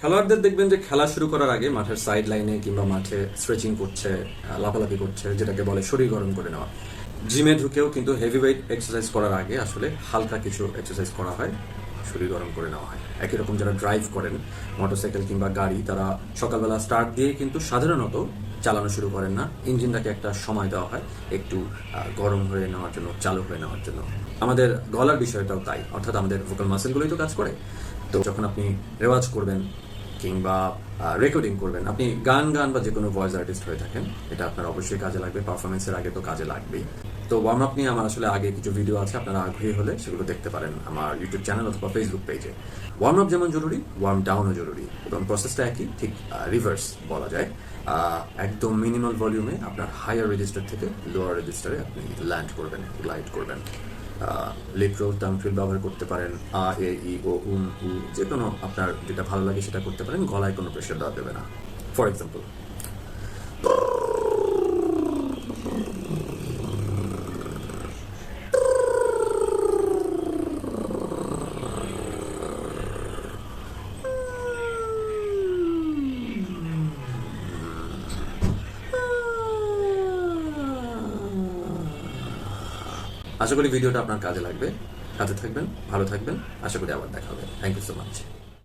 খেলোয়াড়দের দেখবেন যে খেলা শুরু করার আগে মাঠের সাইড লাইনে কিংবা মাঠে স্ট্রেচিং করছে লাফালাফি করছে, যেটাকে বলে শরীর গরম করে নেওয়া। জিমে ঢুকেও কিন্তু হেভি ওয়েট এক্সারসাইজ করার আগে আসলে হালকা কিছু এক্সারসাইজ করা হয়, শরীর গরম করে নেওয়া হয়। একই রকম যারা ড্রাইভ করেন মোটরসাইকেল কিংবা গাড়ি, তারা সকালবেলা স্টার্ট দিয়ে কিন্তু সাধারণত চালানো শুরু করেন না। ইঞ্জিনটাকে একটা সময় দেওয়া হয়, একটু গরম হয়ে নেওয়ার জন্য, চালু হয়ে নেওয়ার জন্য। আমাদের গলার বিষয়টাও তাই, অর্থাৎ আমাদের ভোকাল মাসেলগুলোই তো কাজ করে। তো যখন আপনি রেওয়াজ করবেন কিংবা রেকর্ডিং করবেন। আপনি গান গান বা যে কোনো ভয়েস আর্টিস্ট হয়ে থাকেন, এটা আপনার অবশ্যই কাজে লাগবে। পারফরমেন্সের আগে তো কাজে লাগবেই। তো ওয়ার্ম আপ নিয়ে আমার আসলে আগে কিছু ভিডিও আছে, আপনারা আগ্রহী হলে সেগুলো দেখতে পারেন আমার ইউটিউব চ্যানেল অথবা ফেসবুক পেজে ওয়ার্ম আপ যেমন জরুরি ওয়ার্ম ডাউনও জরুরি। এবং প্রসেসটা একই, ঠিক রিভার্স বলা যায়। একদম মিনিমাল ভলিউমে আপনার হায়ার রেজিস্টার থেকে লোয়ার রেজিস্টারে আপনি ল্যান্ড করবেন গ্লাইড করবেন। লিপ রোল টাং ব্যবহার করতে পারেন, আ, এ, ই, ও, উম, উ, যে কোনো আপনার যেটা ভালো লাগে সেটা করতে পারেন, গলায় কোনো প্রেশার দেওয়া দেবে না। ফর এক্সাম্পল আশা করি ভিডিওটা আপনার কাজে লাগবে। কাজে থাকবেন, ভালো থাকবেন। আশা করি আবার দেখা হবে। Thank you so much